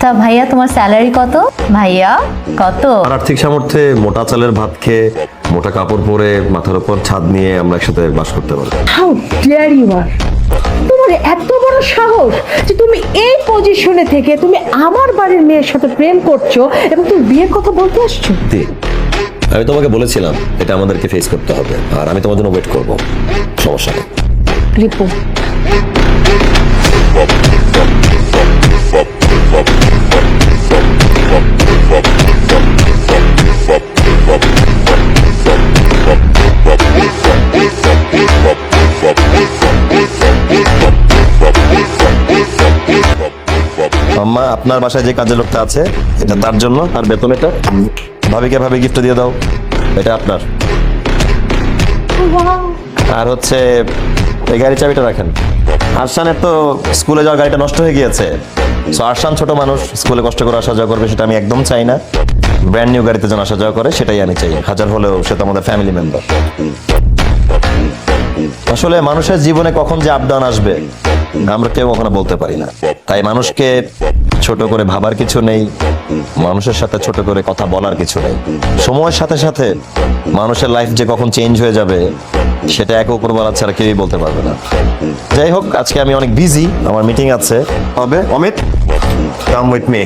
তা ভাইয়া তোমার স্যালারি কত? ভাইয়া কত? আর আর্থিক সামর্থ্যে মোটা চালের ভাত খেয়ে মোটা কাপড় পরে মাথার উপর ছাদ নিয়ে আমরা একসাথে বাস করতে পারি হাউ ডেয়ার ইউ আর তোমার এত বড় সাহস যে তুমি এই পজিশনে থেকে তুমি আমার বাড়ির মেয়ের সাথে প্রেম করছ এবং তুমি বিয়ের কথা বলতে আসছো? আমি তোমাকে বলেছিলাম এটা আমাদেরকে ফেস করতে হবে। আর আমি তোমার জন্য ওয়েট করব। সমস্যা নেই। রিপু। আম্মা, আপনার বাসায় যে কাজের লোকটা আছে, এটা তার জন্য। আর বেতন এটা? ভাবিকে ভাবি গিফট দিয়ে দাও। এটা আপনার। আর হচ্ছে, এই গাড়ি চাবিটা রাখেন। আরশানের তো স্কুলে যাওয়ার গাড়িটা নষ্ট হয়ে গিয়েছে। সো আরশান ছোট মানুষ, স্কুলে কষ্ট করে আসা যাওয়া করবে, সেটা আমি একদম চাই না। ব্র্যান্ড নিউ গাড়িতে যেন আসা যাওয়া করে, সেটাই আমি চাই। হাজার হলেও সে তো আমাদের ফ্যামিলি মেম্বার আসলে মানুষের জীবনে কখন যে আপ ডাউন আসবে, আমরা কেউ কখনো বলতে পারি না। তাই মানুষকে ছোট করে ভাবার কিছু নেই, মানুষের সাথে ছোট করে কথা বলার কিছু নেই। সময়ের সাথে সাথে মানুষের লাইফ যে কখন চেঞ্জ হয়ে যাবে, সেটা এক উপরবেলা ছাড়া কেউই বলতে পারবে না। যাই হোক, আজকে আমি অনেক বিজি আমার মিটিং আছে। হবে, অমিত? Come with me